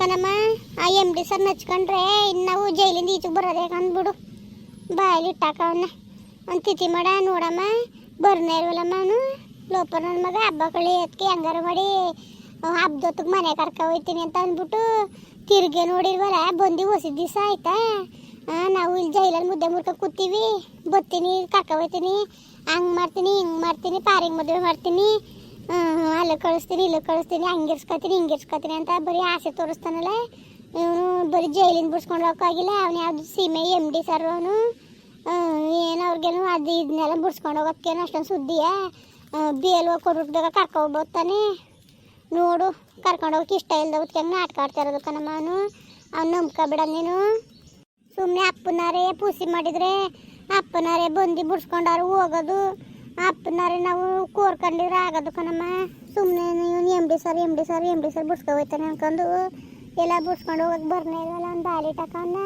ಕಣಮ್ಮ ಆ M D sir ನಚ್ಕೊಂಡ್ರೆ ಇನ್ನು ನಾವು ಜೈಲಿಂದ ಈಚೆಗೆ ಬರೋದೇ ಅಂದ್ಬಿಡು. ಬಾಯಲ್ಲಿ ಇಟ್ಟಾಕ ಅವನ್ನ ಒಂದು ತಿಥಿ ಮಾಡ, ನೋಡಮ್ಮ. ಬರ್ನೇ ಇಲ್ವಲ್ಲಮ್ಮ ಅವನು. ಲೋಪ ನನ್ನ ಮಗ, ಹಬ್ಬ ಕಳಿ ಅದಕ್ಕೆ ಹೆಂಗಾರ ಮಾಡಿ ಹಬ್ಬದೊತ್ತಿಗೆ ಮನೆ ಕರ್ಕ ಹೋಗ್ತೀನಿ ಅಂತ ಅಂದ್ಬಿಟ್ಟು ತಿರ್ಗೆ ನೋಡಿಲ್ವಲ್ಲ ಬಂದು ಹೊಸ ದಿವಸ ಆಯ್ತಾ? ನಾವು ಇಲ್ಲಿ ಜೈಲಲ್ಲಿ ಮುದ್ದೆ ಮುರ್ಕ ಕೂತೀವಿ. ಬತ್ತೀನಿ ಕರ್ಕೊ ಹೋಗ್ತೀನಿ ಹಂಗೆ ಮಾಡ್ತೀನಿ, ಹಿಂಗೆ ಮಾಡ್ತೀನಿ, ಪಾರಿಗೆ ಮದುವೆ ಮಾಡ್ತೀನಿ. ಅಲ್ಲಿ ಕಳಿಸ್ತೀನಿ, ಇಲ್ಲಿ ಕಳಿಸ್ತೀನಿ ಹಂಗಿರ್ಸ್ಕೊತೀನಿ ಹಿಂಗಿರ್ಸ್ಕೊತೀನಿ ಅಂತ ಬರೀ ಆಸೆ ತೋರಿಸ್ತಾನಲ್ಲ. ಇವನು ಬರೀ ಜೈಲಿಂದ ಬಿಡ್ಸ್ಕೊಂಡು ಹೋಗೋಕ್ಕಾಗಿಲ್ಲ ಅವ್ನು ಯಾವುದು ಸೀಮೆ ಎಂ ಡಿ ಸರ್ ಅವನು. ಏನು ಅವ್ರಿಗೇನು ಅದು ಇದನ್ನೆಲ್ಲ ಬಿಡ್ಸ್ಕೊಂಡು ಹೋಗೋಕ್ಕೇನು ಅಷ್ಟೊಂದು ಸುದ್ದಿಯ. ಬಿ ಎಲ್ ಓ ಕೊಟ್ಬಿಟ್ಟಾಗ ಕರ್ಕೊಬೋತಾನೆ ನೋಡು, ಕರ್ಕೊಂಡು ಹೋಗಕ್ಕೆ ಇಷ್ಟ ಇಲ್ಲದ ಹೆಂಗೆ ನಾಟಕ ಆಡ್ತಾ ಇರೋದು ಅವನು. ಅವ್ನು ನಂಬ್ಕೊಬಿಡ ನೀನು. ಸುಮ್ಮನೆ ಅಪ್ಪನಾರೇ ಪೂಸಿ ಮಾಡಿದರೆ ಅಪ್ಪನಾರೇ ಬಂದು ಬಿಡ್ಸ್ಕೊಂಡಾರು ಹೋಗೋದು. ಅಪ್ಪನಾರೇ, ನಾವು ಕೋರ್ಕೊಂಡಿದ್ರೆ ಆಗೋದು ಕಣಮ್ಮ. ಸುಮ್ಮನೆ ಇವನು M D sir M D sir M D sir ಬಿಡ್ಸ್ಕೊ ಹೋಯ್ತಾನೆ ಅನ್ಕೊಂಡು ಎಲ್ಲ ಬಿಡ್ಸ್ಕೊಂಡು ಹೋಗಕ್ಕೆ ಬರ್ನೇ ಇಲ್ವಲ್ಲ ಅವ್ನು ಬಾಲಿ ಟಕವನ್ನ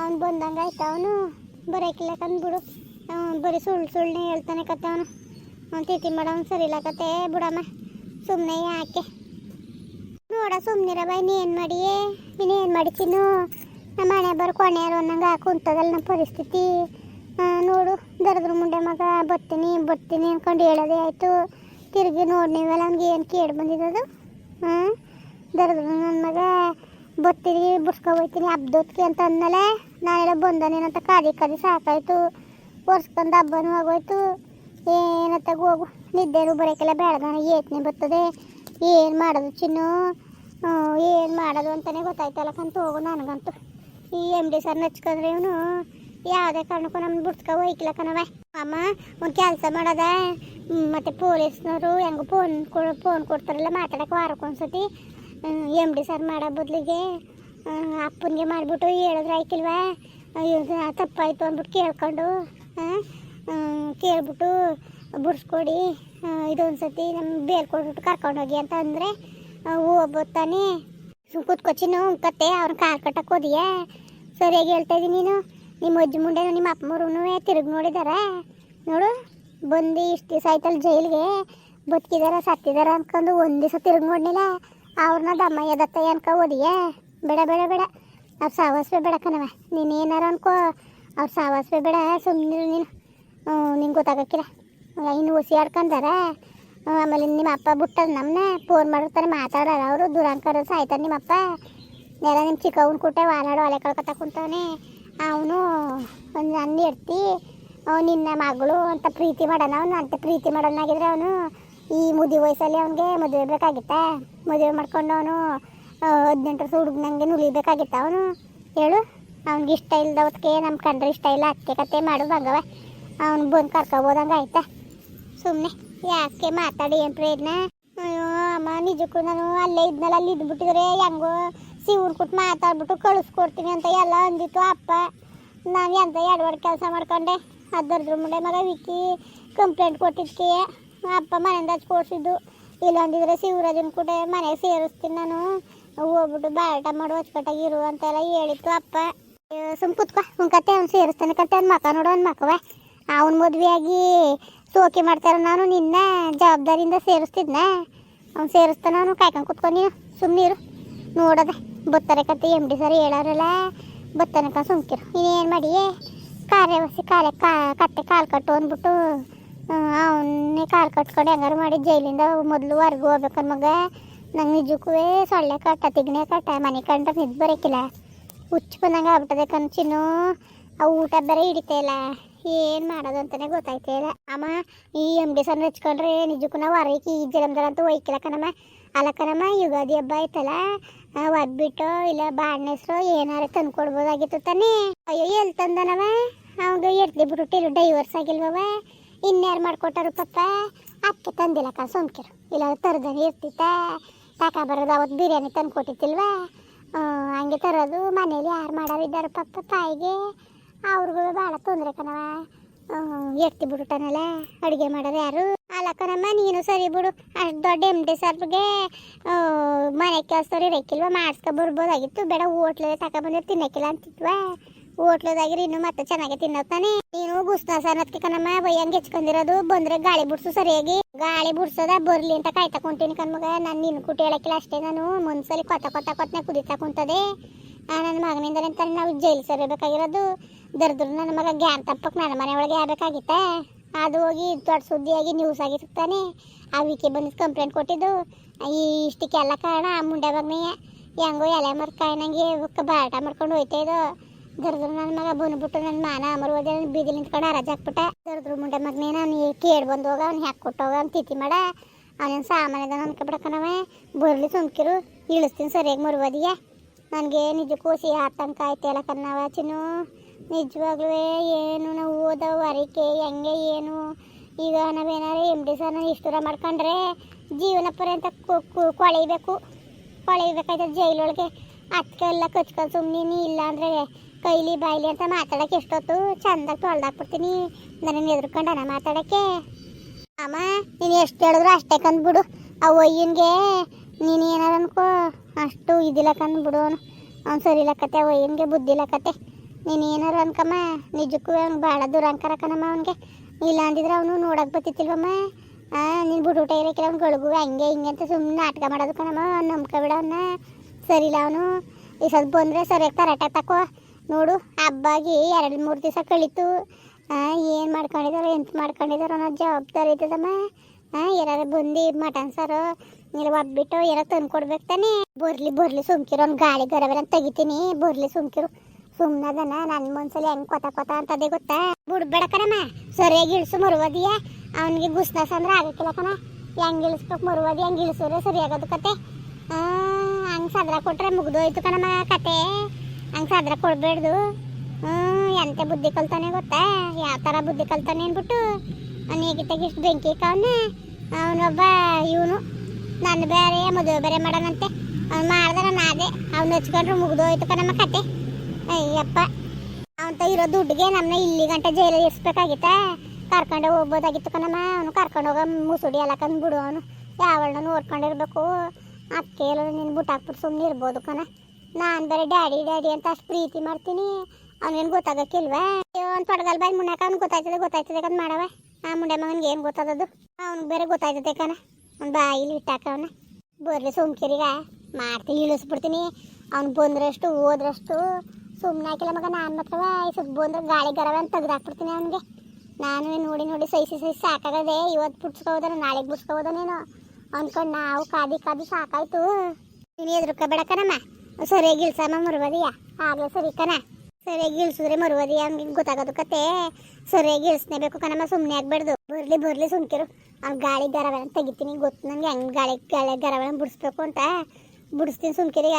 ಅವ್ನು. ಬಂದಂಗೆ ಆಯ್ತು ಅವನು. ಬರೋಕಿಲ್ಲ ಕಂದ್ಬಿಡು ಬರೀ ಸುಳ್ಳು ಸುಳ್ಳು ಹೇಳ್ತಾನೆ ಕತೆ ಅವನು. ಅವ್ನು ತಿಥಿ ಮಾಡೋನು ಸರಿ ಇಲ್ಲ ಕತೆ. ಬಿಡಮ್ಮ ಸುಮ್ಮನೆ ಯಾಕೆ? ನೋಡ ಸುಮ್ಮನಿರವ ಇನ್ನೇನು ಮಾಡಿಯೇ? ಇನ್ನೇನು ಮಾಡಿ ತಿನ್ನು ನಮ್ಮ ಮನೆ ಬರ್ ಕೊನೆಯರು ಅನ್ನಂಗೆ ಕುಂತದಲ್ಲ ನಮ್ಮ ಪರಿಸ್ಥಿತಿ. ನೋಡು, ದರದ್ರ ಮುಂಡೆ ಮಗ, ಬರ್ತೀನಿ ಬರ್ತೀನಿ ಅನ್ಕೊಂಡು ಹೇಳೋದೇ ಆಯಿತು. ತಿರುಗಿ ನೋಡಿ ನೀವೆಲ್ಲ ಅವ್ನಿಗೆ ಏನು ಕೇಳಿ ಅದು ಹಾಂ ದರದ್ರ ನನ್ನ ಮಗ, ಬರ್ತೀನಿ ಬುಡ್ಸ್ಕೊ ಹೋಗ್ತೀನಿ ಹಬ್ಬದೊತ್ತಿಗೆ ಅಂತ ಅಂದಮೇಲೆ ನಾನೆಲ್ಲ ಬಂದನೇನಂತ ಕಾದಿ ಕಾದಿ ಸಾಕಾಯ್ತು. ಒರ್ಸ್ಕೊಂಡು ಹಬ್ಬನೂ ಆಗೋಯ್ತು. ಏನತ್ತ ಹೋಗು. ನಿದ್ದೆನೂ ಬರೋಕ್ಕೆಲ್ಲ ಬೆಳಗಾನ ಏತನೆ ಬರ್ತದೆ. ಏನು ಮಾಡೋದು ಚಿನ್ನು? ಏನು ಮಾಡೋದು ಅಂತಲೇ ಗೊತ್ತಾಯ್ತಲ್ಲ ಕಂತ ಹೋಗು ನನಗಂತೂ. ಈ ಎಂ ಡಿ ಸರ್ ನಚ್ಕೊಂಡ್ರೆ ಇವನು ಯಾವುದೇ ಕಾರಣಕ್ಕೂ ನಮ್ಮ ಬಿಡ್ಸ್ಕೊ ಹೋಯ್ಕಿಲ್ಲ ಕಣವ ಅಮ್ಮ, ಒಂದು ಕೆಲಸ ಮಾಡದ? ಮತ್ತು ಪೊಲೀಸ್ನವರು ಹೆಂಗೋ ಫೋನ್ ಫೋನ್ ಕೊಡ್ತಾರಲ್ಲ, ಮಾತಾಡೋಕೆ ವಾರಕ್ಕೆ ಒಂದ್ಸತಿ. ಎಂ ಡಿ ಸರ್ ಮಾಡೋ ಬದಲಿಗೆ. ಅಪ್ಪನಿಗೆ ಮಾಡಿಬಿಟ್ಟು ಹೇಳಿದ್ರೆ, ಆಯ್ಕಿಲ್ವಾ? ತಪ್ಪಾಯ್ತು ಅಂದ್ಬಿಟ್ಟು ಕೇಳ್ಕೊಂಡು ಕೇಳ್ಬಿಟ್ಟು ಬುಡ್ಸ್ಕೊಡಿ. ಇದೊಂದು ಸತಿ ಬೇಲ್ ಕರ್ಕೊಂಡು ಕರ್ಕೊಂಡೋಗಿ ಅಂತ ಅಂದರೆ ಹೋಗ್ಬೋದು ತಾನೇ ಸುಮ್ ಕೂತ್ಕೊಚಿನು ಕತ್ತೆ ಅವ್ನ ಕಾರ್ ಕಟ್ಟಕ್ಕೆ ಹೋದಿಯಾ? ಸರಿಯಾಗಿ ಹೇಳ್ತಾ ನೀನು? ನಿಮ್ಮ ಅಜ್ಜಿ ಮುಂಡೆನೂ ನಿಮ್ಮ ಅಪ್ಪ ಮರುನು ತಿರುಗಿ ನೋಡಿದಾರ? ನೋಡು, ಬಂದು ಇಷ್ಟು ದಿವಸ ಆಯ್ತಲ್ಲ ಜೈಲಿಗೆ, ಬದುಕಿದಾರ, ಸತ್ತಿದಾರ ಅನ್ಕೊಂಡು ಒಂದು ದಿವಸ ತಿರುಗಿ ನೋಡಲಿಲ್ಲ ಅವ್ರನ್ನ ದಮ್ಮಯ್ಯ, ದತ್ತಯ್ಯ ಅನ್ಕೊ ಓದಿಯಾ? ಬೇಡ ಬೇಡ ಬೇಡ. ಅವ್ರು ಸಾವಾಸವೇ ಬೇಡ ಕಣವ ನೀನು ಏನಾರ ಅನ್ಕೋ. ಅವ್ರು ಸಾವಾಸವೇ ಬೇಡ ಸುಮ್ಮನೆ ನೀನು. ನಿಂಗೆ ಗೊತ್ತಾಗಕ್ಕಿಲ್ಲ. ಇನ್ನು ಹುಸಿ ಆಡ್ಕೊಂಡಾರ ಆಮೇಲೆ ನಿಮ್ಮ ಅಪ್ಪ ಬಿಟ್ಟದ ನಮ್ಮನ್ನ ಫೋನ್ ಮಾಡಿರ್ತಾರೆ ಮಾತಾಡೋರು ಅವರು. ದುರಾಂಕರ ಸಾಯ್ತಾರೆ ನಿಮ್ಮಪ್ಪ. ಎಲ್ಲ ನಿಮ್ಮ ಚಿಕ್ಕವನ್ ಕೂಟೆ ವಾಲಾಡು ಒಲೆ ಕಳ್ಕೊತ ಕುಂತವನೆ. ಅವನು ನನ್ನ ಅವ್ನು ನಿನ್ನ ಮಗಳು ಅಂತ ಪ್ರೀತಿ ಮಾಡೋಣ, ಅವನು ಅಂತ ಪ್ರೀತಿ ಮಾಡೋನಾಗಿದ್ರೆ ಅವನು ಈ ಮುದಿ ವಯಸ್ಸಲ್ಲಿ ಅವನಿಗೆ ಮದುವೆ ಬೇಕಾಗಿತ್ತ? ಮದುವೆ ಮಾಡ್ಕೊಂಡು ಅವನು ಹದಿನೆಂಟು ವರ್ಷ ಹುಡುಗನಂಗೆ ನುಲಿಬೇಕಾಗಿತ್ತ ಅವನು? ಹೇಳು, ಅವ್ನಿಗೆ ಇಷ್ಟ ಇಲ್ದವತ್ಗೆ ನಮ್ಮ ಕಂಡ್ರೆ ಇಷ್ಟ ಇಲ್ಲ ಅತ್ತೆ ಕತೆ ಮಾಡು ಬಂಗವ ಅವ್ನು ಬಂದು ಕರ್ಕೋಬೋದಂಗೆ ಆಯ್ತಾ? ಸುಮ್ಮನೆ ಯಾಕೆ ಮಾತಾಡಿ ಏನು ಪ್ರಯತ್ನ? ಅಯ್ಯೋ, ಅಮ್ಮ, ನಿಜಕ್ಕೂ ನಾನು ಅಲ್ಲೇ ಇದ್ನಲ್ಲ, ಅಲ್ಲಿ ಇದ್ಬಿಟ್ಟಿದ್ರೆ ಹೆಂಗೋ ಸಿವ್ನ ಕೊಟ್ಟು ಮಾತಾಡ್ಬಿಟ್ಟು ಕಳಿಸ್ಕೊಡ್ತೀನಿ ಅಂತ ಎಲ್ಲ ಅಂದಿತ್ತು ಅಪ್ಪ. ನಾನು ಎಂತ ಎಡವಡ್ ಕೆಲಸ ಮಾಡ್ಕೊಂಡೆ. ಅದರದ್ರ ಮುಂದೆ ಮಗ ವಿಕ್ಕಿ ಕಂಪ್ಲೇಂಟ್ ಕೊಟ್ಟಿದ್ದಕ್ಕೆ ಅಪ್ಪ ಮನೆಯಿಂದ ಹಚ್ಕೊಡ್ಸಿದ್ದು ಇಲ್ಲ ಅಂದಿದ್ರೆ ಶಿವರಾಜನ ಕೂಡ ಮನೆಗೆ ಸೇರಿಸ್ತೀನಿ ನಾನು. ಹೋಗ್ಬಿಟ್ಟು ಬಾರಾಟ ಮಾಡು ಅಚ್ಚುಕಟ್ಟಾಗಿ ಇರು ಅಂತೆಲ್ಲ ಹೇಳಿತ್ತು ಅಪ್ಪ. ಸುಮ್ ಕುತ್ಕೊ. ಅವ್ನ ಕತೆ ಅವ್ನು ಸೇರಿಸ್ತಾನೆ, ಕತೆ ಅವ್ನ ಮಕ ನೋಡು, ಅವ್ನ ಮಕವ. ಅವ್ನ ಮದುವೆಯಾಗಿ ಸೋಕೆ ಮಾಡ್ತಾರ ನಾನು ನಿನ್ನ ಜವಾಬ್ದಾರಿಯಿಂದ ಸೇರಿಸ್ತಿದ್ನ. ಅವ್ನು ಸೇರಿಸ್ತಾನ, ಅವನು ಕಾಯ್ಕೊಂಡು ಕುತ್ಕೊಂಡು ನೀನು. ಸುಮ್ಮನೆ ಇರು ನೋಡದೆ, ಬತ್ತಾರೆ ಕತೆ ಎಂ ಡಿ ಸರ್ ಹೇಳೋರಲ್ಲ ಬತ್ತನಕ ಸುಮ್ಕಿರು. ಇನ್ನೇನು ಮಾಡಿ ಕಾರ್ಯವಸಿ ಕಾರ್ಯ ಕಾ, ಕತ್ತೆ ಕಾಲು ಕಟ್ಟು ಅಂದ್ಬಿಟ್ಟು ಅವನ್ನೇ ಕಾಲು ಕಟ್ಕೊಂಡು ಹೆಂಗಾರು ಮಾಡಿ ಜೈಲಿಂದ ಮೊದಲು ಹೊರ್ಗೆ ಹೋಗ್ಬೇಕನ್ ಮಗ. ನಂಗೆ ನಿಜಕ್ಕೂ ಸೊಳ್ಳೆ ಕಟ್ಟ, ತಿಗ್ನೆ ಕಟ್ಟ, ಮನೆ ಕಂಡ್ರೆ ನಿದ್ದು ಬರೋಕ್ಕಿಲ್ಲ ಹುಚ್ಚು ಬಂದಂಗೆ ಆಗ್ಬಿಟ್ಟದೆ ಕನ್ಚಿನ್ನು ಆ ಊಟ ಬೇರೆ ಹಿಡಿತಾಯಿಲ್ಲ ಏನು ಮಾಡೋದು ಅಂತಲೇ ಗೊತ್ತಾಯ್ತಾ ಇಲ್ಲ. ಅಮ್ಮ, ಈ ಎಂ ಡಿ ಸರ್ ಹಚ್ಕೊಂಡ್ರೆ ನಿಜಕ್ಕೂ ನಾವು ಹೊರಗೆ ಈ ಜಲಮ್ದರಂತೂ ಒಯ್ಕಿಲ್ಲ ಕಣಮ್ಮ. ಅಲ್ಲ ಯುಗಾದಿ ಹಬ್ಬ ಆಯ್ತಲ್ಲ? ಒದ್ಬಿಟ್ಟು ಇಲ್ಲ ಬಾಣ್ಣ ಹೆಸ್ರು ಏನಾರ ತಂದು ಕೊಡ್ಬೋದಾಗಿತ್ತು ತಾನೇ? ಅಯ್ಯೋ ಎಲ್ಲಿ ತಂದನವ? ಅವಾಗ ಎರ್ತಿ ಬಿಟ್ಟು ಡೈವರ್ಸ್ ಆಗಿಲ್ವವ? ಇನ್ಯಾರು ಮಾಡ್ಕೊಟ್ಟಾರು ಪಪ್ಪ? ಅಕ್ಕಿ ತಂದಿಲ್ಲ ಕಾ ಸುಮ್ಕಿರು. ಇಲ್ಲ ತರದನಿ ಇರ್ತಿತ್ತ? ತಾಕ ಬರೋದು ಅವತ್ತು ಬಿರಿಯಾನಿ ತಂದು ಕೊಟ್ಟಿತ್ತಿಲ್ವಾ ಹಂಗೆ ತರೋದು ಮನೇಲಿ ಯಾರು ಮಾಡೋರಿದ್ದಾರೆ ಪಪ್ಪ ತಾಯಿಗೆ? ಅವ್ರಿಗೂ ಭಾಳ ತೊಂದರೆ ಕಣವ ಎತ್ತಿ ಬಿಡುತ್ತಾನಲ್ಲ ಅಡುಗೆ ಮಾಡೋರು ಯಾರು? ಅಲ್ಲಕ್ಕನಮ್ಮ ನೀನು ಸರಿ ಬಿಡು. ಅಷ್ಟು ದೊಡ್ಡ ಎಂ ಡಿ ಸರ್ಗೆ ಮನೆ ಕೆಲಸದವ್ರು ಇರಕ್ಕಿಲ್ವ ಮಾಡಿಸ್ಕೊ ಬರ್ಬೋದಾಗಿತ್ತು. ಬೇಡ, ಹೋಟ್ಲಲ್ಲಿ ತಗೊಬಂದ್ರೆ ತಿನ್ನಕ್ಕಿಲ್ಲ ಅಂತಿದ್ವಾ? ಹೋಟ್ಲದಾಗಿರಿ ಇನ್ನು ಮತ್ತೆ ಚೆನ್ನಾಗಿ ತಿನ್ನೋದ್ ತಾನೆ? ನೀನು ಗುಸ್ನಾಸ ಅನ್ನೋದಕ್ಕೆ ಕಣಮ್ಮ ಬಯ್ಯಂಗ್ ಹೆಚ್ಕೊಂಡಿರೋದು. ಬಂದ್ರೆ ಗಾಳಿ ಬಿಡ್ಸು ಸರಿಯಾಗಿ. ಗಾಳಿ ಬಿಡ್ಸೋದ, ಬರ್ಲಿ ಅಂತ ಕಾಯ್ತಾ ಕುಂತೀನಿ ಕಣ್ಮಗ. ನಾನು ನಿನ್ ಕುಟಿ ಹೇಳಕ್ಕಿಲ್ಲ ಅಷ್ಟೇ ನಾನು. ಮನ್ಸಲ್ಲಿ ಕೊತ್ತ ಕೊತ್ತ ಕೊತ್ತನೆ ಕುದಿತಾ ಕುಂತದೆ. ನನ್ನ ಮಗನಿಂದ ಅಂತಾರೆ ನಾವು ಜೈಲು ಸೇರಬೇಕಾಗಿರೋದು ದರ್ದ್ರು ನನ್ನ ಮಗ ಗ್ಯಾನ್ ತಪ್ಪಕ್ಕೆ ನನ್ನ ಮನೆ ಒಳಗೆ ಅದು ಹೋಗಿ ದೊಡ್ಡ ಸುದ್ದಿಯಾಗಿ ನ್ಯೂಸ್ ಆಗಿ ಸಿಗ್ತಾನೆ. ಆ ವಿಕೆ ಬಂದು ಕಂಪ್ಲೇಂಟ್ ಕೊಟ್ಟಿದ್ದು, ಈ ಇಷ್ಟಕ್ಕೆಲ್ಲ ಕಾರಣ, ಆ ಮುಂಡೆ ಮಗನೇ ಹೆಂಗೋ ಎಲೆ ಮರ ಕಾಯಿನಂಗೆ ಬಾಟ ಮಾಡ್ಕೊಂಡು ಹೋಯ್ತಾ ಇದು ದರ್ದ್ರು ನನ್ನ ಮಗ ಬಂದ್ಬಿಟ್ಟು ನನ್ನ ಮಾನ ಅಮರವಾದ ಬೀದಿ ನಿಂತ್ಕೊಂಡು ಹರಾಜ್ ಹಾಕ್ಬಿಟ್ಟ. ದರ್ದ್ರು ಮುಂಡೆ ಮಗನೇ ನಾನು ಕೇಳಿ ಬಂದು ಹೋಗ, ಅವ್ನು ಹ್ಯಾಕ್ ಕೊಟ್ಟೋಗ ಅವ್ನು ತಿಥಿ ಮಾಡ. ಅವನೇನು ಸಾಮಾನ್ಯದ ಅನ್ಕೊಬಿಡಕನವ ಬರ್ಲಿ ಸುಮ್ಕಿರು, ಇಳಿಸ್ತೀನಿ ಸರಿಯಾಗಿ ಮರುವದಿಗೆ. ನನಗೆ ನಿಜಕ್ಕೂ ಸಿ ಆತಂಕ ಆಯ್ತಲ್ಲ ಕನ್ನವ ಚಿನ್ನು. ನಿಜವಾಗ್ಲೂ ಏನು ನಾವು ಓದೋ ಅರಿಕೆ, ಹೆಂಗೆ ಏನು? ಈಗ ನಾವೇನಾರು ಎಂ ಡಿ ಸರ್ನ ಇಷ್ಟೂರ ಮಾಡ್ಕೊಂಡ್ರೆ ಜೀವನ ಪರ್ಯಂತ ಕೊಳೆಯಬೇಕು ಕೊಳೆಯಬೇಕಾಯ್ತದೆ ಜೈಲೊಳಗೆ. ಅದಕ್ಕೆ ಎಲ್ಲ ಕಚ್ಕೊಂಡು ಸುಮ್ಮನೆ ಇಲ್ಲ ಅಂದರೆ ಕೈಲಿ ಬಾಯ್ಲಿ ಅಂತ ಮಾತಾಡೋಕೆ ಎಷ್ಟೊತ್ತು ಚಂದಾಗಿ ತೊಳ್ದಾಕ್ಬಿಡ್ತೀನಿ. ಬಿಡ್ತೀನಿ ನನ್ನ ಅನ್ನ ಮಾತಾಡಕ್ಕೆ. ಅಮ್ಮ, ನೀನು ಎಷ್ಟು ಹೇಳಿದ್ರು ಅಷ್ಟೇ ಕಂದ್ಬಿಡು. ಆ ಒಯ್ಯನ್ಗೆ ನೀನು ಏನಾರ ಅನ್ಕೋ. ಅಷ್ಟು ಇದಿಲ್ಲ ಕಂದ್ಬಿಡು ಅವನು. ಅವ್ನು ಸರಿ ಲಕ್ಕತ್ತೆ ಆ ಒಯ್ಯನ್ಗೆ ಬುದ್ಧಿ ಲಕ್ಕತ್ತೆ ನೀನು ಏನಾರ ಅನ್ಕಮ್ಮ, ನಿಜಕ್ಕೂ ಅವ್ನು ಭಾಳ ದೂರ ಕಣಮ್ಮ ಅವನಿಗೆ. ಇಲ್ಲ ಅಂದಿದ್ರೆ ಅವನು ನೋಡಕ್ಕೆ ಬತ್ತಿತ್ತಿಲ್ವಮ್ಮ ಆ, ನೀನು ಬುಡೂಟ ಇರೋಕ್ಕಿಲ್ಲ ಅವ್ನು ಗೊಳಗು ಹಂಗೆ ಹಿಂಗೆ ಅಂತ ಸುಮ್ಮನೆ ನಾಟಕ ಮಾಡೋದು ಕಣಮ್ಮ ನಂಬ್ಕೊಬಿಡ ಅವನ್ನ ಸರಿಲ್ಲ ಅವನು. ಈ ಸ್ವಲ್ಪ ಬಂದರೆ ಸರಿಯಾಗಿ ತರಾಟೆ ತಕೋ. ನೋಡು ಹಬ್ಬಾಗಿ ಎರಡು ಮೂರು ದಿವಸ ಕಳೀತು. ಏನು ಮಾಡ್ಕೊಂಡಿದಾರೋ, ಎಂತ ಮಾಡ್ಕೊಂಡಿದಾರೋ ಅನ್ನೋ ಜವಾಬ್ದಾರಿ ಇದ್ದದಮ್ಮ. ಹಾಂ ಯಾರು ಬಂದು, ಮಟನ್ ಸಾರು, ಇಲ್ಲ ಒಬ್ಬಿಟ್ಟು ಏನೋ ತಂದು ಕೊಡ್ಬೇಕು ತಾನೇ. ಬರ್ಲಿ ಬರ್ಲಿ ಸುಮ್ಕಿರು, ಅವ್ನು ಗಾಳಿ ಗರಬರ ತೆಗಿತೀನಿ. ಬರ್ಲಿ ಸುಮ್ಕಿರು. ಸುಮ್ಮನದನ ನನ್ನ ಮನ್ಸಲ್ಲಿ ಹೆಂಗ್ ಕೊತ ಕೊತ ಅಂತದೇ ಗೊತ್ತಾ? ಬಿಡ್ಬೇಡ ಕಣಮ್ಮ, ಸರಿಯಾಗಿ ಇಳಿಸು, ಮರುವದಿಯ? ಅವನಿಗೆ ಗುಸ್ನಾಸ ಅಂದ್ರೆ ಆಗಕ್ಕಿಲ್ಲ ಕಣ. ಹೆಂಗ್ ಇಳಿಸ್ಬೇಕು, ಮರುವದಿ, ಹೆಂಗ್ ಇಳಿಸಿದ್ರೆ ಸರಿಯಾಗದು ಕತೆ. ಹಂಗೆ ಸದ್ರ ಕೊಟ್ರೆ ಮುಗ್ದೋಯ್ತು ಕಣಮ್ಮ ಕತೆ. ಹಂಗೆ ಸದ್ರ ಕೊಡ್ಬೇಡ್ದು. ಹ್ಞೂ ಎಂತ ಬುದ್ಧಿ ಕಲ್ತಾನೆ ಗೊತ್ತಾ? ಯಾವ ಥರ ಬುದ್ಧಿ ಕಲ್ತಾನೆ ಅನ್ಬಿಟ್ಟು ಅವನಿಗೆ ಇಷ್ಟು ಬೆಂಕಿ ಅವನ ಅವನೊಬ್ಬ ಇವನು ನನ್ನ ಬೇರೆ, ಮದುವೆ ಬೇರೆ ಮಾಡೋಣಂತೆ ಅವ್ನು ಮಾಡ್ದೆ ನಾನು. ಅದೇ ಅವ್ನು ಹಚ್ಕೊಂಡ್ರು ಮುಗ್ದೋಯ್ತು ಕಣಮ್ಮ ಕತೆ. ಅಯ್ಯಪ್ಪ. ಅವಂತ ಇರೋ ದುಡ್ಡಿಗೆ ನಮ್ಮನ್ನ ಇಲ್ಲಿ ಗಂಟೆ ಜೈಲಲ್ಲಿ ಇರಿಸ್ಬೇಕಾಗಿತ್ತ ಕರ್ಕೊಂಡು ಹೋಗ್ಬೋದಾಗಿತ್ತು ಕಣಮ್ಮ. ಅವನು ಕರ್ಕೊಂಡು ಹೋಗ ಮುಸುಡಿ ಎಲ್ಲ ಕಂದು ಬಿಡು ಅವನು. ಯಾವಳನ್ನ ನೋಡ್ಕೊಂಡಿರ್ಬೇಕು. ಅಕ್ಕೇಲು ಎಲ್ಲ ನೀನು ಬುಟ್ಟಾಕ್ಬಿಟ್ಟು ಸುಮ್ಮನೆ ಇರ್ಬೋದು ಕಣ. ನಾನು ಬೇರೆ ಡ್ಯಾಡಿ ಡ್ಯಾಡಿ ಅಂತ ಅಷ್ಟು ಪ್ರೀತಿ ಮಾಡ್ತೀನಿ. ಅವನೇನು ಗೊತ್ತಾಗಕ್ಕಿಲ್ವಾ? ಅವ್ನು ತೊಡಗಲ್ ಬಾಯಿ ಮುನ್ನಾಕ ಅವ್ನು ಗೊತ್ತಾಯ್ತದೆ ಗೊತ್ತಾಯ್ತದೆ ಕಂದು ಮಾಡವ. ಆ ಮುಂಡೆ ಮಗನಿಗೆ ಏನು ಗೊತ್ತಾದದು ಅವ್ನಿಗೆ ಬೇರೆ ಗೊತ್ತಾಯ್ತದೆ ಕಣ. ಅವ್ನು ಬಾಯಿಲಿ ಇಟ್ಟಾಕ ಅವನ. ಬರ್ಲಿ ಸುಮ್ಕಿರಿಗ. ಮಾಡ್ತೀನಿ, ಇಳಿಸ್ಬಿಡ್ತೀನಿ. ಅವ್ನು ಬಂದ್ರಷ್ಟು, ಹೋದ್ರಷ್ಟು ಸುಮ್ಮನೆ ಹಾಕಿಲ್ಲ ಮಗ, ನಾನು ಮಾತ್ರವ ಸುಬ್ಬು ಬಂದ್ರೆ ಗಾಳಿ ಗರವ ಅಂತ ತೆಗ್ದಾಕ್ಬಿಡ್ತೀನಿ ಅವನಿಗೆ. ನಾನು ನೋಡಿ ನೋಡಿ ಸೈಸಿ ಸೈಸಿ ಸಾಕಾಗದೆ ಇವತ್ತು ಬಿಡ್ಸ್ಕೋಬೋದ ನಾಳೆಗೆ ಬಿಡ್ಸ್ಕೋದ ನೀನು ಅಂದ್ಕೊಂಡು ನಾವು ಕಾದಿ ಕಾದಿ ಸಾಕಾಯ್ತು. ನೀನು ಎದ್ರುಕೋಬೇಡ ಕಣಮ್ಮ. ಸರಿಯಾಗಿ ಇಳ್ಸಮ್ಮ, ಮರುವದಿಯ? ಆಗಲೇ ಸರಿ ಕಣ. ಸರಿಯಾಗಿ ಇಳಿಸಿದ್ರೆ ಮರುವದಿಯ? ಹಂಗೆ ಗೊತ್ತಾಗೋದು ಕತೆ. ಸರಿಯಾಗಿ ಇಳಿಸ್ನೇಬೇಕು ಕಣಮ್ಮ ಸುಮ್ಮನೆ ಆಗ್ಬಾರ್ದು ಬರ್ಲಿ ಬರ್ಲಿ ಸುಮ್ಕಿರು. ಅವ್ನು ಗಾಳಿ ಗರವನ ತೆಗಿತೀನಿ, ಗೊತ್ತು ನನಗೆ ಹೆಂಗೆ ಗಾಳಿ ಗಾಳಿ ಗರವನ ಬಿಡಿಸ್ಬೇಕು ಅಂತ. ಬಿಡಿಸ್ತೀನಿ ಸುಮ್ಕಿರಿಗ